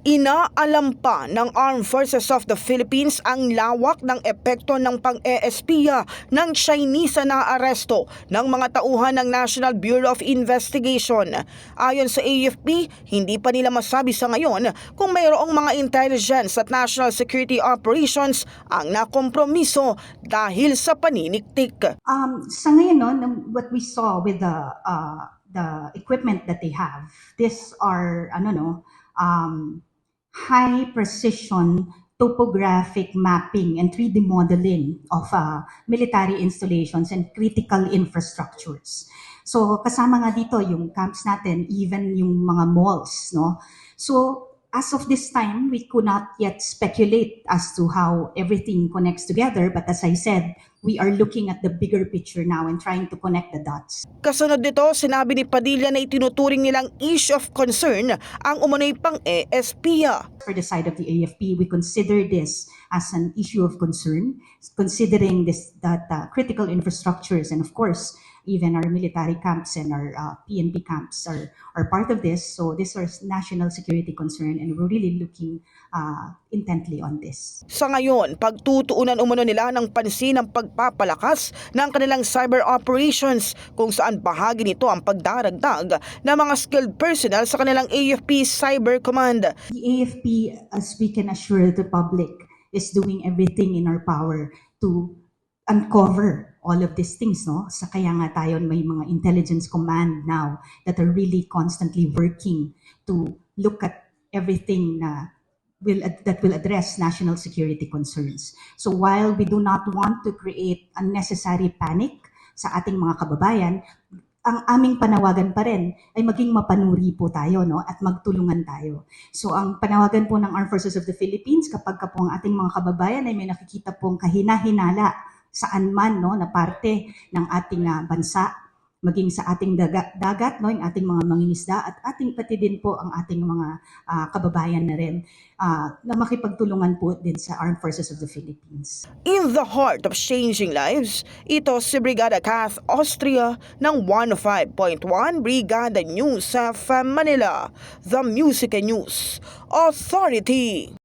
Inaalam pa ng Armed Forces of the Philippines ang lawak ng epekto ng pang-ESPya ng Chinese na aresto ng mga tauhan ng National Bureau of Investigation. Ayon sa AFP, hindi pa nila masabi sa ngayon kung mayroong mga intelligence at national security operations ang nakompromiso dahil sa paniniktik. Um, sa ngayon, no, what we saw with the uh, the equipment that they have, these are ano no, um, high precision topographic mapping and 3D modeling of uh, military installations and critical infrastructures. So kasama nga dito yung camps natin, even yung mga malls, no. So as of this time, we could not yet speculate as to how everything connects together. But as I said, we are looking at the bigger picture now and trying to connect the dots. Kasunod nito, sinabi ni Padilla na itinuturing nilang issue of concern ang umunoy pang ESPya. For the side of the AFP, we consider this as an issue of concern, considering this that uh, critical infrastructures and of course even our military camps and our uh, PNP camps are are part of this. So this is national security concern, and we're really looking uh, intently on this. Sa ngayon, pagtutuunan umano nila ng pansin ang pagpapalakas ng kanilang cyber operations kung saan bahagi nito ang pagdaragdag ng mga skilled personnel sa kanilang AFP Cyber Command. The AFP, as we can assure the public, is doing everything in our power to uncover all of these things, no? Sa kaya nga tayo may mga intelligence command now that are really constantly working to look at everything na will that will address national security concerns. So while we do not want to create unnecessary panic sa ating mga kababayan, ang aming panawagan pa rin ay maging mapanuri po tayo no at magtulungan tayo. So ang panawagan po ng Armed Forces of the Philippines kapag ka po ang ating mga kababayan ay may nakikita pong kahina-hinala saan man no na parte ng ating ah, bansa maging sa ating daga, dagat no yung ating mga mangingisda at ating pati din po ang ating mga ah, kababayan na rin ah, na makipagtulungan po din sa Armed Forces of the Philippines. In the heart of changing lives, ito si Brigada Kath Austria ng 105.1 Brigada News sa Manila, The Music and News Authority.